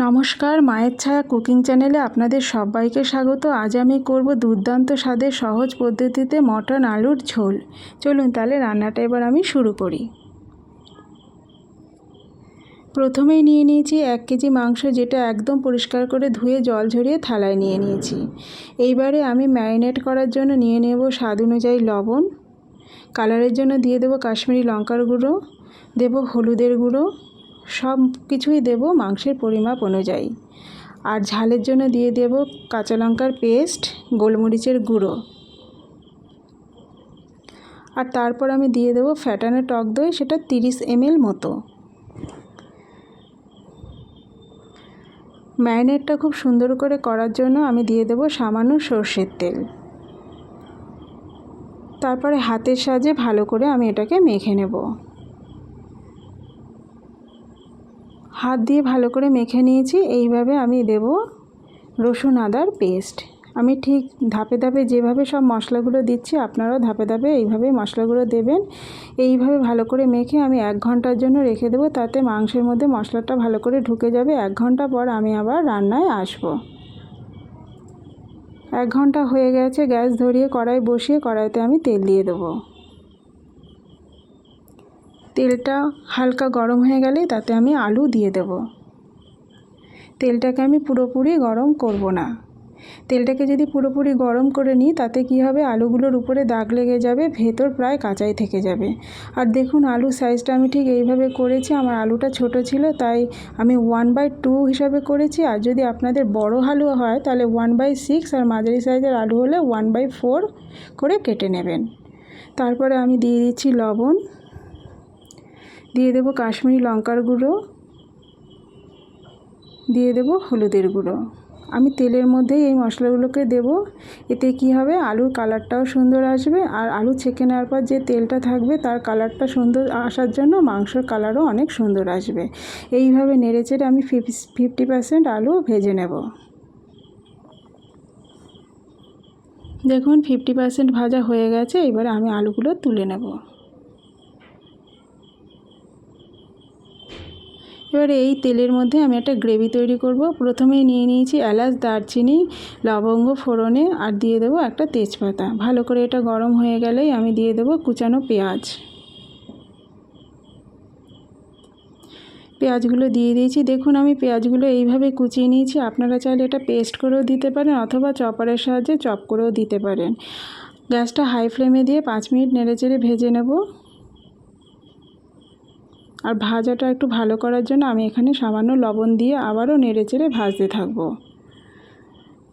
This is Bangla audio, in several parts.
নমস্কার, মায়ের ছায়া কুকিং চ্যানেলে আপনাদের সবাইকে স্বাগত। আজ আমি করব দুর্দান্ত স্বাদের সহজ পদ্ধতিতে মটন আলুর ঝোল। চলুন তাহলে রান্নাটা এবার আমি শুরু করি। প্রথমেই নিয়ে নিয়েছি এক কেজি মাংস, যেটা একদম পরিষ্কার করে ধুয়ে জল ঝরিয়ে থালায় নিয়ে নিয়েছি। এইবারে আমি ম্যারিনেট করার জন্য নিয়ে নেব স্বাদ অনুযায়ী লবণ। কালারের জন্য দিয়ে দেবো কাশ্মীরি লঙ্কার গুঁড়ো। দেব হলুদের গুঁড়ো। সব কিছুই দেব মাংসের পরিমাপ অনুযায়ী। আর ঝালের জন্য দিয়ে দেব কাঁচা লঙ্কার পেস্ট, গোলমরিচের গুঁড়ো। আর তারপর আমি দিয়ে দেবো ফ্যাটানো টক দই, সেটা তিরিশ এমএল মতো। ম্যারিনেটটা খুব সুন্দর করে করার জন্য আমি দিয়ে দেবো সামান্য সর্ষের তেল। তারপরে হাতের সাহায্যে ভালো করে আমি এটাকে মেখে নেব। হাত দিয়ে ভালো করে মেখে নিয়েছি। এইভাবে আমি দেব রসুন আদার পেস্ট। আমি ঠিক ধাপে ধাপে যেভাবে সব মশলাগুলো দিচ্ছি, আপনারাও ধাপে ধাপে এইভাবে মশলাগুলো দেবেন। এইভাবে ভালো করে মেখে আমি এক ঘণ্টার জন্য রেখে দেবো তাতে মাংসের মধ্যে মশলাটা ভালো করে ঢুকে যাবে। এক ঘণ্টা পর আমি আবার রান্নায় আসব। এক ঘণ্টা হয়ে গেছে, গ্যাস ধরিয়ে কড়াই বসিয়ে কড়াইতে আমি তেল দিয়ে দেবো। তেলটা হালকা গরম হয়ে গেলেই তাতে আমি আলু দিয়ে দেব। তেলটাকে আমি পুরোপুরি গরম করব না। তেলটাকে যদি পুরোপুরি গরম করে নিই, তাতে কি হবে? আলুগুলোর উপরে দাগ লেগে যাবে, ভেতর প্রায় কাঁচাই থেকে যাবে। আর দেখুন আলুর সাইজটা আমি ঠিক এইভাবে করেছি। আমার আলুটা ছোট ছিল, তাই আমি ওয়ান বাই টু হিসাবে করেছি। আর যদি আপনাদের বড় আলু হয়, তাহলে ওয়ান বাই সিক্স আর মাঝারি সাইজের আলু হলে ওয়ান বাই ফোর করে কেটে নেবেন। তারপরে আমি দিয়ে দিচ্ছি লবণ। দিয়ে দেবো কাশ্মীরি লঙ্কার গুঁড়ো, দিয়ে দেবো হলুদের গুঁড়ো। আমি তেলের মধ্যেই এই মশলাগুলোকে দেব। এতে কি হবে? আলুর কালারটাও সুন্দর আসবে আর আলু ছেঁকে নেওয়ার পর যে তেলটা থাকবে তার কালারটা সুন্দর আসার জন্য মাংসর কালারও অনেক সুন্দর আসবে। এইভাবে নেড়েচেড়ে আমি ফিফটি পার্সেন্ট আলু ভেজে নেব। দেখুন, ফিফটি পার্সেন্ট ভাজা হয়ে গেছে। এবারে আমি আলুগুলো তুলে নেব। এবারে এই তেলের মধ্যে আমি একটা গ্রেভি তৈরি করব। প্রথমেই নিয়ে নিয়েছি এলাচ, দারচিনি, লবঙ্গ, ফোড়নে আর দিয়ে দেবো একটা তেজপাতা। ভালো করে এটা গরম হয়ে গেলেই আমি দিয়ে দেবো কুচানো পেঁয়াজ। পেঁয়াজগুলো দিয়ে দিয়েছি। দেখুন, আমি পেঁয়াজগুলো এইভাবে কুচিয়ে নিয়েছি। আপনারা চাইলে এটা পেস্ট করেও দিতে পারেন অথবা চপারের সাহায্যে চপ করেও দিতে পারেন। গ্যাসটা হাই ফ্লেমে দিয়ে পাঁচ মিনিট নেড়ে চেড়ে ভেজে নেব। আর ভাজাটা একটু ভালো করার জন্য আমি এখানে সামান্য লবণ দিয়ে আবারও নেড়ে চেড়ে ভাজতে থাকব।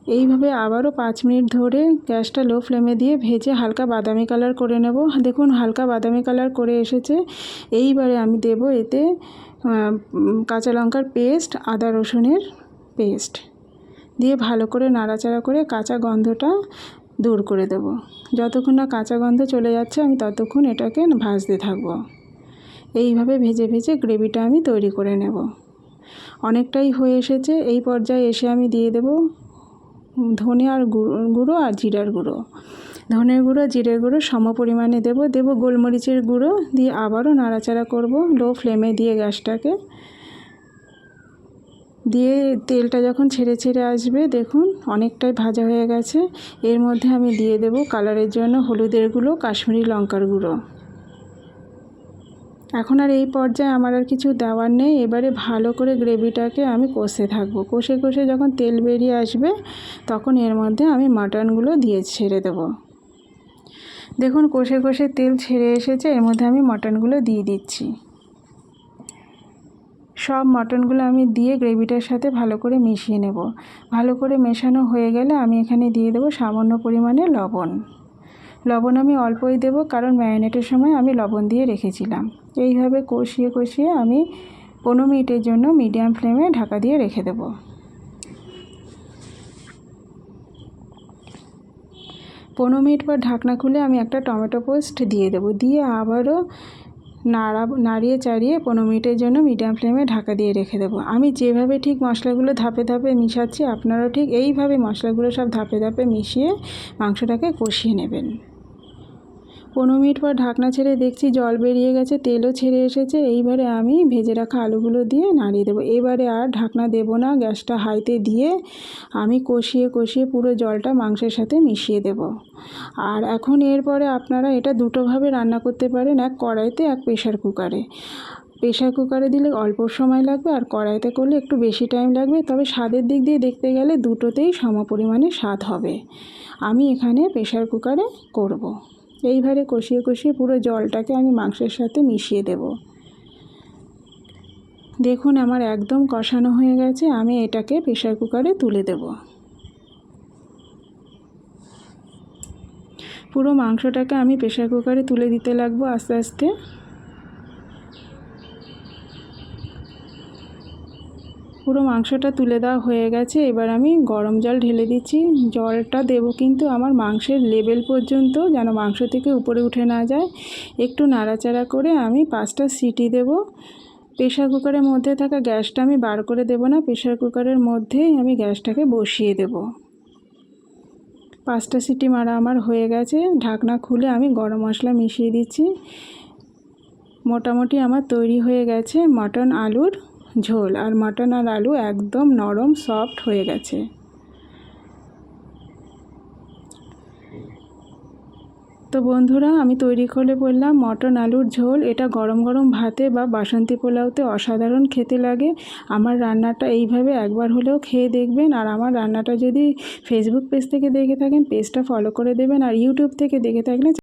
এইভাবে আবারও পাঁচ মিনিট ধরে গ্যাসটা লো ফ্লেমে দিয়ে ভেজে হালকা বাদামি কালার করে নেব। দেখুন, হালকা বাদামি কালার করে এসেছে। এইবারে আমি দেব এতে কাঁচা লঙ্কার পেস্ট, আদা রসুনের পেস্ট। দিয়ে ভালো করে নাড়াচাড়া করে কাঁচা গন্ধটা দূর করে দেব। যতক্ষণ না কাঁচা গন্ধ চলে যাচ্ছে, আমি ততক্ষণ এটাকে ভাজতে থাকব। এইভাবে ভেজে ভেজে গ্রেভিটা আমি তৈরি করে নেব। অনেকটাই হয়ে এসেছে, এই পর্যায়ে এসে আমি দিয়ে দেব ধনে আর গুঁড়ো আর জিরার গুঁড়ো। ধনের গুঁড়ো, জিরের গুঁড়ো সম পরিমাণে দেবো দেবো গোলমরিচের গুঁড়ো দিয়ে আবারও নাড়াচাড়া করব লো ফ্লেমে দিয়ে গ্যাসটাকে। দিয়ে তেলটা যখন ছেড়ে ছেড়ে আসবে, দেখুন অনেকটাই ভাজা হয়ে গেছে। এর মধ্যে আমি দিয়ে দেব কালারের জন্য হলুদের গুঁড়ো, কাশ্মীরি লঙ্কার গুঁড়ো। এখন আর এই পর্যায়ে আমার আর কিছু দেওয়ার নেই। এবারে ভালো করে গ্রেভিটাকে আমি কষে থাকব। কষে কষে যখন তেল বেরিয়ে আসবে, তখন এর মধ্যে আমি মাটনগুলো দিয়ে ছেড়ে দেবো। দেখুন, কষে কষে তেল ছেড়ে এসেছে। এর মধ্যে আমি মাটনগুলো দিয়ে দিচ্ছি। সব মটনগুলো আমি দিয়ে গ্রেভিটার সাথে ভালো করে মিশিয়ে নেব। ভালো করে মেশানো হয়ে গেলে আমি এখানে দিয়ে দেবো সামান্য পরিমাণে লবণ। লবণ আমি অল্পই দেব, কারণ ম্যারিনেটের সময় আমি লবণ দিয়ে রেখেছিলাম। এইভাবে কষিয়ে কষিয়ে আমি পনেরো মিনিটের জন্য মিডিয়াম ফ্লেমে ঢাকা দিয়ে রেখে দেব। পনেরো মিনিট পর ঢাকনা খুলে আমি একটা টমেটো পোস্ট দিয়ে দেবো, দিয়ে আবারও নাড়া, নাড়িয়ে চাড়িয়ে পনেরো মিনিটের জন্য মিডিয়াম ফ্লেমে ঢাকা দিয়ে রেখে দেবো। আমি যেভাবে ঠিক মশলাগুলো ধাপে ধাপে মিশাচ্ছি, আপনারাও ঠিক এইভাবে মশলাগুলো সব ধাপে ধাপে মিশিয়ে মাংসটাকে কষিয়ে নেবেন। পনেরো মিনিট পর ঢাকনা ছেড়ে দেখছি জল বেরিয়ে গেছে, তেলও ছেড়ে এসেছে। এইবারে আমি ভেজে রাখা আলুগুলো দিয়ে নাড়িয়ে দেবো। এবারে আর ঢাকনা দেবো না, গ্যাসটা হাইতে দিয়ে আমি কষিয়ে কষিয়ে পুরো জলটা মাংসের সাথে মিশিয়ে দেব। আর এখন এরপরে আপনারা এটা দুটোভাবে রান্না করতে পারেন, এক কড়াইতে, এক প্রেশার কুকারে। প্রেশার কুকারে দিলে অল্প সময় লাগবে আর কড়াইতে করলে একটু বেশি টাইম লাগবে, তবে স্বাদের দিক দিয়ে দেখতে গেলে দুটোতেই সম পরিমাণে স্বাদ হবে। আমি এখানে প্রেশার কুকারে করব। এইভাবে কষিয়ে কষিয়ে পুরো জলটাকে আমি মাংসের সাথে মিশিয়ে দেব। দেখুন আমার একদম কষানো হয়ে গেছে, আমি এটাকে প্রেশার কুকারে তুলে দেব। পুরো মাংসটাকে আমি প্রেশার কুকারে তুলে দিতে লাগবো আস্তে আস্তে। পুরো মাংসটা তুলে দেওয়া হয়ে গেছে। এবার আমি গরম জল ঢেলে দিচ্ছি। জলটা দেব কিন্তু আমার মাংসের লেভেল পর্যন্ত যেন মাংস থেকে উপরে উঠে না যায়। একটু নাড়াচাড়া করে আমি পাঁচটা সিটি দেব। প্রেশার কুকারের মধ্যে থাকা গ্যাসটা আমি বার করে দেব না। প্রেশার কুকারের মধ্যেই আমি গ্যাসটাকে বসিয়ে দেব। পাঁচটা সিটি মারা আমার হয়ে গেছে। ঢাকনা খুলে আমি গরম মশলা মিশিয়ে দিচ্ছি। মোটামুটি আমার তৈরি হয়ে গেছে মটন আলুর। ঝোল আর মটন আর আলু একদম নরম সফট হয়ে গেছে। তো বন্ধুরা, আমি তৈরি করে বললাম মটন আলুর ঝোল। এটা গরম গরম ভাতে বা বাসন্তী পোলাওতে অসাধারণ খেতে লাগে। আমার রান্নাটা এইভাবে একবার হলেও খেয়ে দেখবেন। আর আমার রান্নাটা যদি ফেসবুক পেজ থেকে দেখে থাকেন পেজটা ফলো করে দেবেন। আর ইউটিউব থেকে দেখে থাকলে